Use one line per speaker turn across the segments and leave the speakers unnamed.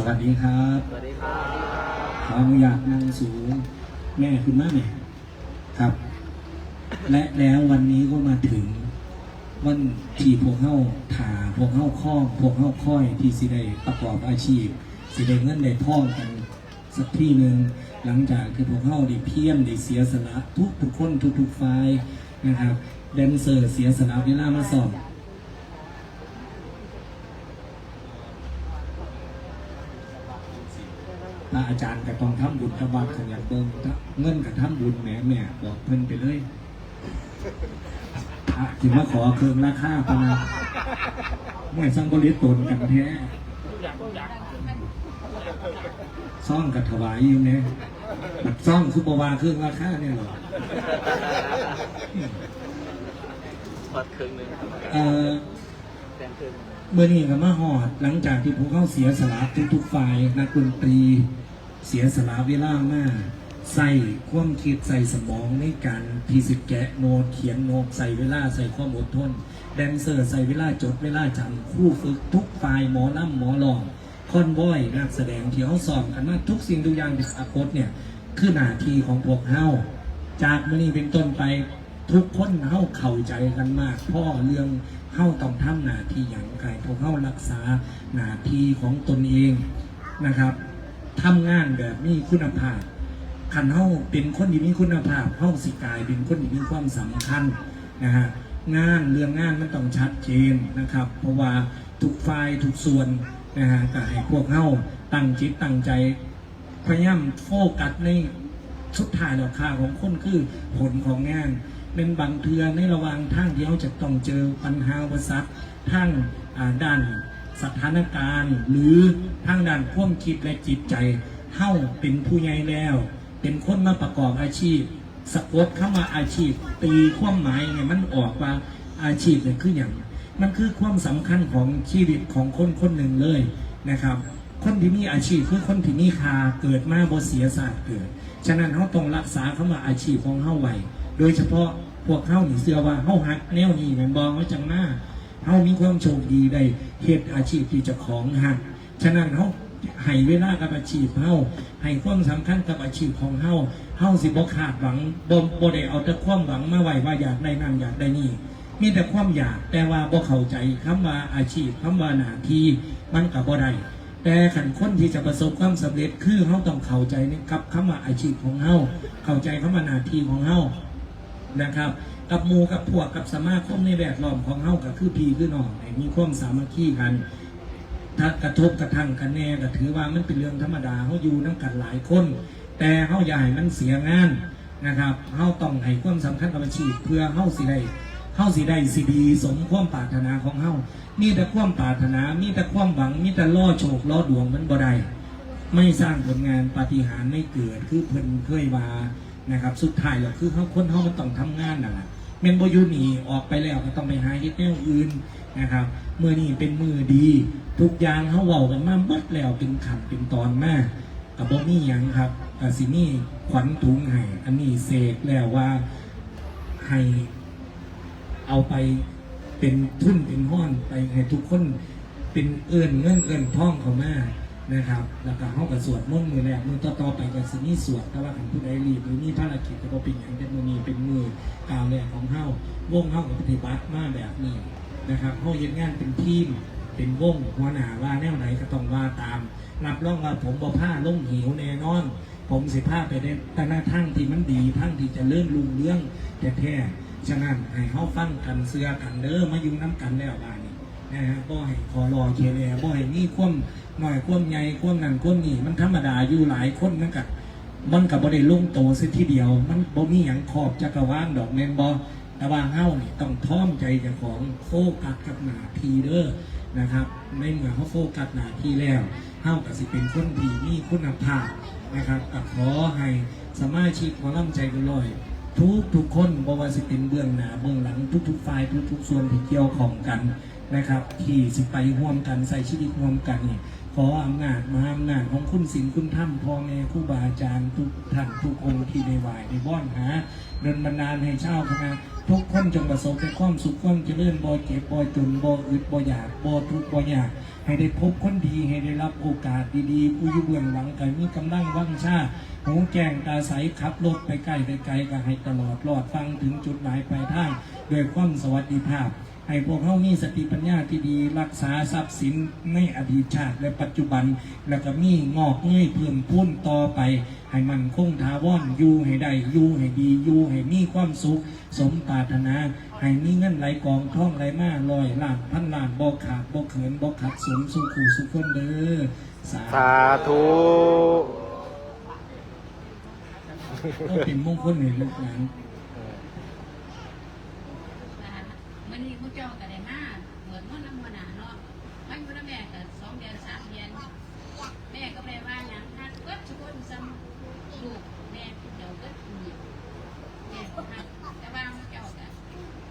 สวัสดีครับ
สวัสดีครับ
ขออนุญาตนั่งสูงแม่คุณแม่แม่ครับ และแล้ววันนี้ก็มาถึง วันที่พวกเข้าถ่าพวกเข้าข้องพวกเข้าค่อยที่สิได้ประกอบอาชีพ สิได้เงินได้ท่องกันสักที่หนึ่งหลังจากที่พวกเข้าได้เพียรได้เสียสละทุกทุกคนทุกทุกๆฝ่ายนะครับแดนเซอร์เสียสละเวลามาสอบ พระอาจารย์ก็ต้องทำบุญทำวัดขยันเบิ่งเงินกับทำบุญแหม่แม่บอกเพิ่นไปเลยพระถึงมาขอเครื่องราคาปะนะแม่สังบริตนกันแท้ซ่องกับถวายอยู่เนี่ยบัดซ่องคือบวาเครื่องราคาเนี่ยหรอ
พอดครึ่งหนึงครับ
เอ่อ
แด งครึ่ง
เมื่อนี้ก็มาหอด หลังจากที่พวกเข้าเสียสละทุกๆฝ่ายนักดนตรี เสียสละเวลามากใส่ความคิดใส่สมองในการที่สิแกะโนเขียนโนใส่เวลาใส่ความอดทน แดนเซอร์ใส่เวลาจดเวลาจำคู่ฝึกทุกฝ่ายหมอล่ำหมอลองคอนบอยนักแสดงที่เขาสอนกันมาทุกสิ่งทุกอย่างที่อนาคตเนี่ย คือหน้าที่ของพวกเฮาจากมื่อนี้เป็นต้นไป ทุกคนเฮาเข้าใจกันมากพ่อเรื่องเฮาต้องทำหน้าที่อย่างไรพวกเฮารักษาหน้าที่ของตนเองนะครับทำงานแบบมีคุณภาพคันเฮาเป็นคนที่มีคุณภาพเฮาสิกายเป็นคนที่มีความสำคัญนะฮะงานเรื่องงานมันต้องชัดเจนนะครับ เพราะว่าทุกฝ่ายทุกส่วนนะฮะก็ให้พวกเฮาตั้งจิตตั้งใจพยายามโฟกัสในสุดท้ายแล้วค่าของคนคือผลของงาน เป็นบางเทือในระหว่างทางที่เขาจะต้องเจอปัญหาอุปสรรคทางด้านสถานการณ์ หรือทางด้านความคิดและจิตใจเฮาเป็นผู้ใหญ่แล้ว เป็นคนมาประกอบอาชีพสะกดเข้ามาอาชีพ ตีความหมายไงมันออกว่าอาชีพเนี่ยคืออย่างมันคือความสำคัญของชีวิตของคนคนหนึ่งเลยนะครับ คนที่มีอาชีพคือคนที่มีคาเกิดมาบ่เสียศาสตร์เกิด ฉะนั้นเขาต้องรักษาเข้ามาอาชีพของเขาไว้ โดยเฉพาะพวกเข้าหนีเสือว่าเข้าหักแนวนี้แมนบองไว้จังหน้าเขามีความโชคดีได้เหตุอาชีพที่จะของหักฉะนั้นเขาให้เวลากับอาชีพเขาให้ความสำคัญกับอาชีพของเขาเขาสิบ่ขาดหวังบ่บ่ได้เอาแต่ความหวังมาไว้ว่าอยากได้นั่นอยากได้นี่มีแต่ความอยากแต่ว่าบ่เข้าใจคำว่าอาชีพคำว่าหน้าที่มันกับบ่ได้แต่ขันคนที่จะประสบความสำเร็จคือเขาต้องเข้าใจในกับคำว่าอาชีพของเขาเข้าใจคำว่าหน้าที่ของเขา นะครับ กับหมูกับพวกกับสมาคมในแวดล้อมของเขาก็คือพี่คือน้องให้มีความสามัคคีกันถ้ากระทบกระทั่งกันแน่ก็ถือว่ามันเป็นเรื่องธรรมดาเขาอยู่น้ำกันหลายคน แต่เขาอย่าให้มันเสียงานนะครับเขาต้องให้ความสำคัญกับอาชีพ เพื่อเขาสิได้เขาสิได้สิดีสมความปรารถนาของเขามีแต่ความปรารถนา มีแต่ความหวัง มีแต่ล่อโชคล่อดวงมันบ่ได้ไม่สร้างผลงานปาฏิหารไม่เกิดคือเพิ่นเคยมา นะครับ สุดท้ายแล้วคือเขาคนเขามันต้องทำงานนั่นแหละเมนบยูหนีออกไปแล้วก็ต้องไปหาเฮ็ดแนวอื่นนะครับเมื่อนี้เป็นมือดี ทุกอย่างเขาเว้ากันมาหมดแล้วเป็นขันเป็นตอนมากกับบ่มีหยังครับอาสินี่ขวัญถุงให้อันนี้เสกแล้วว่าให้เอาไปเป็นทุนเป็นห้อนไปให้ทุกคนเป็นเอินเงินเอินท่องเขามา นะครับแล้วก็เขากับสวดมนต์มือแรกมือต่อๆไปกับสินี่สวดแต่ว่าขันผู้ใดรีบหรือมีภารกิจก็บ่เป็นอย่างแต่มือนี้เป็นมือกาวแรกของเฮาวงเฮากับปฏิบัติมาแบบนี้นะครับเฮาเฮ็ดงานเป็นทีมเป็นวงหัวหน้าว่าแนวไหนก็ต้องว่าตาม รับรองว่าผมบ่ผ้าลงหิวแน่นอน ผมสิผ้าไปในแต่หน้าทั้งที่มันดีทั้งที่จะเลื่อนลุงเรื่องแท้ๆฉะนั้นให้เขาฟังกันเสื้อกันเด้อมาอยู่น้ำกันแล้วบ้าน นะฮะบ่ให้ขอรอเคเลบ่ให้มีความหน่อยความใหญ่ความนั่นความนี่มันธรรมดาอยู่หลายคนนั่นกับมันกับบ่ได้ลงโตซะทีเดียว มันบ่มีหยังขอบจักรวาลดอกแมนบ่แต่ว่าเฮ้านี่ต้องท่อมใจเจ้าของโฟกัสกับหนาทีเด้อนะครับในเมื่อเขาโฟกัสหนาทีแล้วเฮ้าก็สิเป็นคนที่มีคุณภาพนะครับก็ขอให้สมาชิกหมอลำใจกันลอยทุกทุกคนบ่ว่าสิเป็นเบื้องหน้าเบื้องหลังทุกๆฝ่ายทุกๆส่วนที่เกี่ยวข้องกัน นะครับ ที่สิไปร่วมกันใส่ชีวิตร่วมกันนี่ขออำนาจมาอำนาจของคุณศีลคุณธรรมพ่อแม่ครูบาอาจารย์ทุกท่านทุกองค์ที่ในวายในบ้อนหาเดินบันดาลให้เช่าคณะทุกคนจงประสบแต่ความสุขความเจริญบ่เจ็บบ่จนบ่อึดบ่อยากบ่ทุกข์บ่ยากให้ได้พบคนดีให้ได้รับโอกาสดีๆ ผู้อยู่เบื้องหลังก็มีกำลังวังชาหูแจ้งตาใสขับรถไปใกล้ไปไกลก็ให้ตลอดรอดฟังถึงจุดหมายปลายทางด้วยความสวัสดิภาพ ให้พวกเขามีสติปัญญาที่ดี รักษาทรัพย์สินในอดีตชาติและปัจจุบัน แล้วก็มีงอกเงยเพิ่มพูนต่อไป ให้มันคงทาวอนอยู่ให้ได้อยู่ให้ดีอยู่ให้มีความสุข สมปรารถนา ให้มีเงินไหลกองท่องไหลมาลอยล้านพันล้านบ่ขาดบ่เขินบ่ขัดสมสุขูสุขคนเด้อสา
สาธุ
ก็เป็นมงคลให้ลูกหลาน
มันนี้ผู้เจ้าก็ได้มาเหมือนว่าน้ำมันหนาเนาะมันอยู่แล้วแม่ก็สองเดือนสามเดือนแม่ก็ไปว่าอย่างนั้นก็ทุกนซ้ำลูกแม่เดี๋ยวก็มีแม่ก็ฮักแต่ว่าผู้เจ้าก็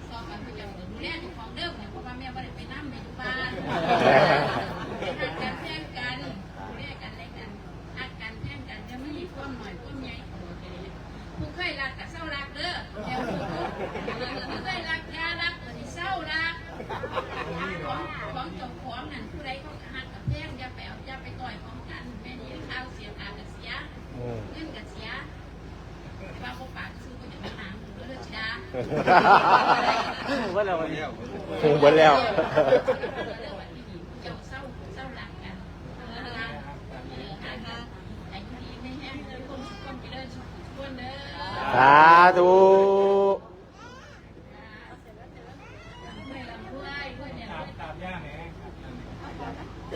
สอบกันผู้เจ้าก็ดูแลเจ้าของเดิมเนี่ยเพราะว่าแม่ไม่ได้ไปนั่งในทุกบ้านฮักกันแท่งกันดูแลกันอะไรกันฮักกันแท่งกันจะไม่มีความหน่อยความใหญ่โอ้ยผู้เคยรักกับเศร้ารักเด้อเดี๋ยวผู้เคยรักยารักตัวนี้เศร้ารัก ของของเจ้าของนั่นผู้ใดเขาหักกับแท่งอย่า ไปเอาอย่าไปต่อยของกันแม่นี่ข้าวเสียขาดเสีย
อืม
เงินกับเสียแต่ว่าพวกปากซื้อก็จะมาหาหมูแล้วจ้า
ว่าเราวันนี้
พุงเบิดแล้ว
เจ้าเศร้าเศร้าหลักกันเออ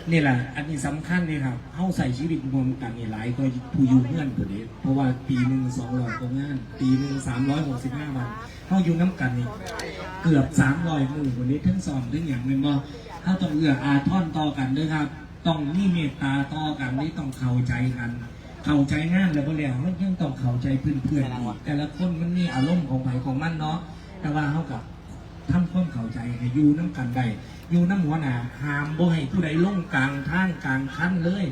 นี่แหละ
อันนี้สำคัญเลยครับเฮาใส่ชีวิตรวมกันนี่หลายก็ผู้อยู่เงื่อนผู้เด็เพราะว่าปีหนึ่งสองร้อยกว่างาน ปีหนึ่งสามร้อยหกสิบห้าวันเฮาอยู่น้ำกันนี่เกือบสามร้อยหมู่คนนี้ทั้งสองทั้งอย่างเป็นบ่เฮาต้องเอื้ออาทรต่อกันด้วยครับ ต้องมีเมตตาต่อกันนี่ต้องเข้าใจกัน เข้าใจงานแล้วก็แล้วมันยังต้องเข้าใจเพื่อนๆอีกแต่ละคนมันมีอารมณ์ของไผของมันเนาะแต่ว่าเฮากับ ทำความเข้าใจให้อยู่น้ำกันได้อยู่น้ำหัวหน้าหามบ่ให้ผู้ใดลงกลางทางกลางคันเลย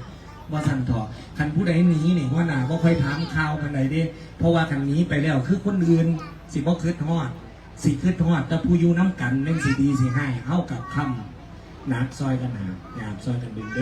ว่าสันเถอคันผู้ใดหนีนี่หัวหน้าบ่ค่อยถามข่าวกันใดเด้ เพราะว่าคันนี้ไปแล้วคือคนอื่นสิบ่คืดทอดสิคืดทอดแต่ผู้อยู่น้ำกันเล่นสิดีสิให้เฮากับคำหนักซอยกันหาหยาบซอยกันดึงเด้อ